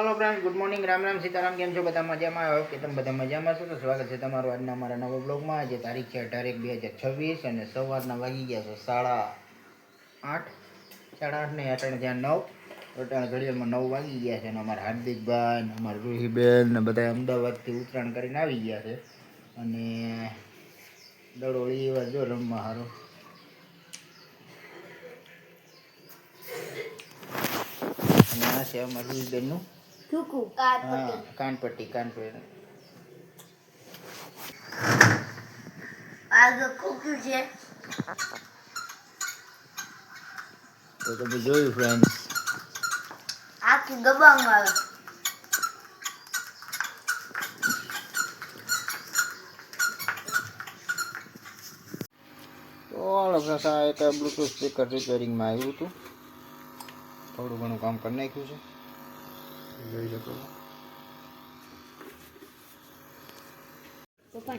Hello friend good morning Ram Ram Sitaram કેમ છો? બધા મજામાં? આવ્યો કે તમે બધા મજામાં છો. તો સ્વાગત છે તમારું આજના અમારા નવા બ્લોગમાં આજે તારીખ છે અઢાર એક બે હજાર છવ્વીસ અને સવારના વાગી ગયા છે સાડા આઠ. સાડા આઠ ને અટાણે ત્યાં નવ. અટાણે ઘડિયાળમાં નવ વાગી ગયા છે અને અમારા હાર્દિકભાઈ ને અમારા રૂહીબેન ને બધા અમદાવાદથી ઉત્તરાયણ કરીને આવી ગયા છે. અને દડોળી એવા જો રમવા સારો અને આ છે અમારું ટૂંકું હા કાનપટ્ટી કાનપટ્ટી. આગળ કુક્યું છે. તો તમે જોયું ફ્રેન્ડ્સ આખી દબાવમાં આવે. ફ્રેન્ડ્સ આ એક બ્લૂટૂથ સ્પીકર રિપેરિંગમાં આવ્યું હતું. થોડું ઘણું કામ કરી નાખ્યું છે. જોઈ શકો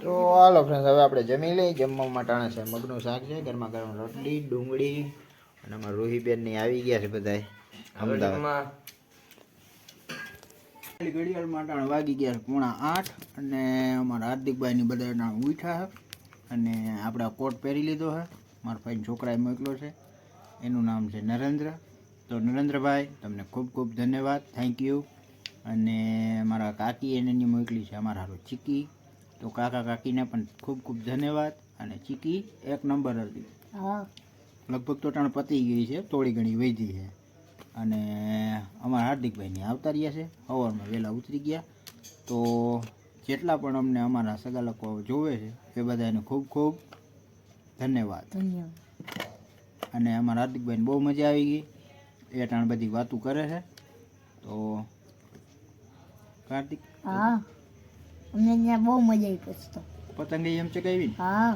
તો હાલો ફ્રેન્ડ હવે આપણે જમી લઈએ. જમવા માટે છે મગનું શાક છે ઘરમાં ગરમ રોટલી, ડુંગળી અને અમારા રૂહીબેનની આવી ગયા છે બધા અમદાવાદ. ઉઠા છે અને આપણે કોટ પહેરી લીધો છે. મારા ભાઈ છોકરાએ મોકલો છે. એનું નામ છે નરેન્દ્ર. તો નરેન્દ્રભાઈ, તમને ખૂબ ખૂબ ધન્યવાદ. થેન્ક યુ અને મારા કાકી એને મોકલી છે અમારા હારું. ચીકી તો કાકા કાકીને પણ ખૂબ ખૂબ ધન્યવાદ. અને ચીકી એક નંબર હતી. હા. લગભગ તો ટાણ પતી ગઈ છે થોડી ઘણી વૈધી છે. અને અમારા હાર્દિકભાઈની આવતા રહ્યા છે સવારમાં વહેલા ઉતરી ગયા. તો જેટલા પણ અમને અમારા સગા લોકો જોવે છે એ બધાને ખૂબ ખૂબ ધન્યવાદ. ધન્યવાદ. અને અમારા હાર્દિકભાઈને બહુ મજા આવી ગઈ. એ ટાણ બધી વાતો કરે છે. તો કાર્તિક હા. અમને ત્યાં બહુ મજા આવી પછી તો. પતંગ એમ ચગાવી હા.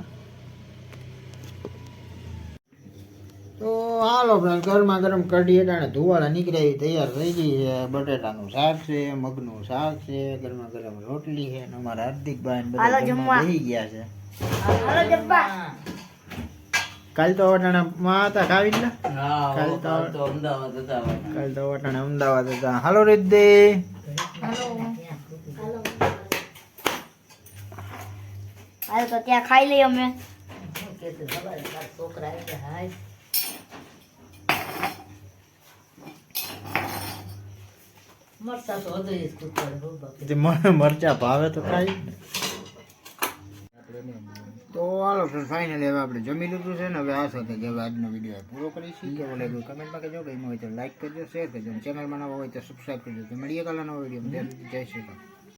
તો હાલો ફ્રેન્ડ ગરમા ગરમ કઢી અટાણે ધુવાળા નીકળ્યા એવી તૈયાર થઈ ગઈ છે. બટેટાનું શાક છે મગનું શાક છે ગરમા ગરમ રોટલી છે અને અમારા હાર્દિકભાઈ ને બધા જમવા જમવા. ગયા છે. હાલો કાલ તો અટાણે માં હતા ખાવી ને? કાલ તો કાલ તો અટાણે અમદાવાદ હતા. હાલો રિદ્ધિ. હાલો હાલો હાલો તો ત્યાં ખાઈ લઈએ અમે. તે મ- મરચા ભાવે તો ખાઈ. જ ને તો હાલો ફાઇનલી હવે આપણે જમી લીધું છે ને હવે આ સાથે જે આજનો વીડિયો પૂરો કરીશું. કેવો લાગ્યો કમેન્ટમાં કહેજો. ગમ્યું હોય તો લાઈક કરજો શેર કરજો ચેનલમાં નવા હોય તો સબસ્ક્રાઈબ કરજો. તો મળીએ કાલના વીડિયો જય શ્રી રામ.